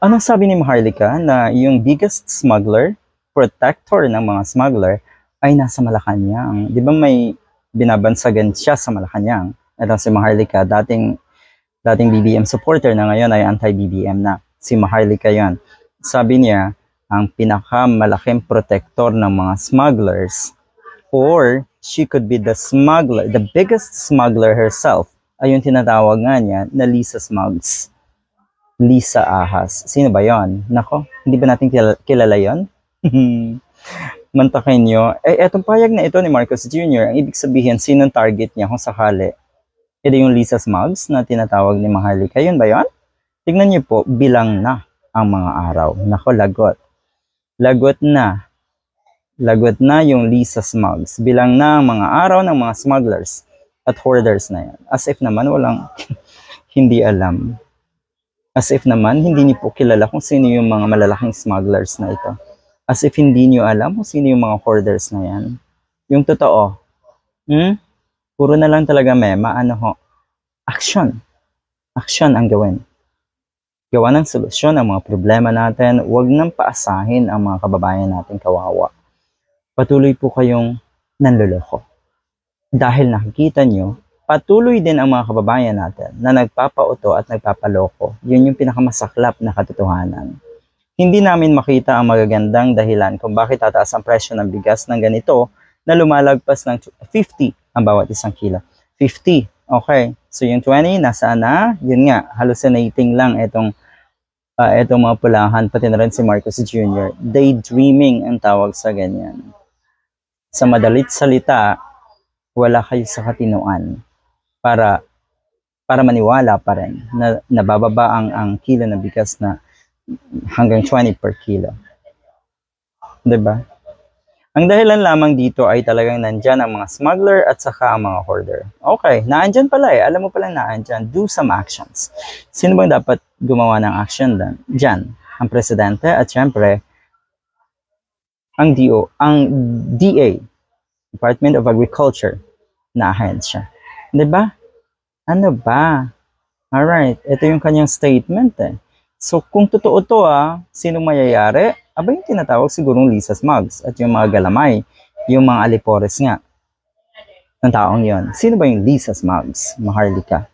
Anong sabi ni Maharlika na yung biggest smuggler, protector ng mga smuggler, ay nasa Malacanang. Di ba may binabansagan siya sa Malacanang? Ito si Maharlika, dating, dating BBM supporter na ngayon ay anti-BBM na. Si Maharlika yon. Sabi niya, ang pinakamalaking protector ng mga smugglers or she could be the smuggler, the biggest smuggler herself ay yung tinatawag nga niya na Lisa Smugs. Lisa Ahas. Sino ba yon? Nako, hindi ba natin kilala, kilala yon? Mantakin nyo. Eh, etong payag na ito ni Marcos Jr., ang ibig sabihin, sinong target niya kung sakali? Ito yung Lisa Smugs na tinatawag ni Maharlika. Yun ba yon? Tignan niyo po, bilang na ang mga araw. Nako, lagot. Lagot na. Lagot na yung Lisa Smugs. Bilang na ang mga araw ng mga smugglers at hoarders na yan. As if naman walang hindi alam. As if naman, hindi niyo po kilala kung sino yung mga malalaking smugglers na ito. As if hindi niyo alam kung sino yung mga hoarders na yan. Yung totoo. Hmm? Puro na lang talaga mema, ano ho? Action. Action ang gawin. Gawa ng solusyon ang mga problema natin. Huwag nang paasahin ang mga kababayan natin kawawa. Patuloy po kayong nanloloko. Dahil nakikita nyo, patuloy din ang mga kababayan natin na nagpapauto at nagpapaloko. Yun yung pinakamasaklap na katotohanan. Hindi namin makita ang magagandang dahilan kung bakit tataas ang presyo ng bigas ng ganito na lumalagpas ng 50 ang bawat isang kilo. 50. Okay. So yung 20, nasaan na? Yun nga, hallucinating lang itong uh, itong mga pulahan, pati na rin si Marcos Jr. Daydreaming ang tawag sa ganyan. Sa madalit salita, wala kayo sa katinuan para para maniwala pa rin na nabababa ang, ang kilo ng bigas na hanggang 20 per kilo. 'Di ba? Ang dahilan lamang dito ay talagang nandyan ang mga smuggler at saka ang mga hoarder. Okay, naandyan pala eh. Alam mo pala naandyan. Do some actions. Sino bang dapat gumawa ng action dan? Diyan, ang presidente at syempre, ang DO, ang DA, Department of Agriculture na ahensya. ba? Ano ba? Alright, ito yung kanyang statement eh. So kung totoo to ah, sinong mayayari? Aba yung tinatawag sigurong Lisa Smugs at yung mga galamay, yung mga alipores nga ng taong yon. Sino ba yung Lisa Smugs, Maharlika?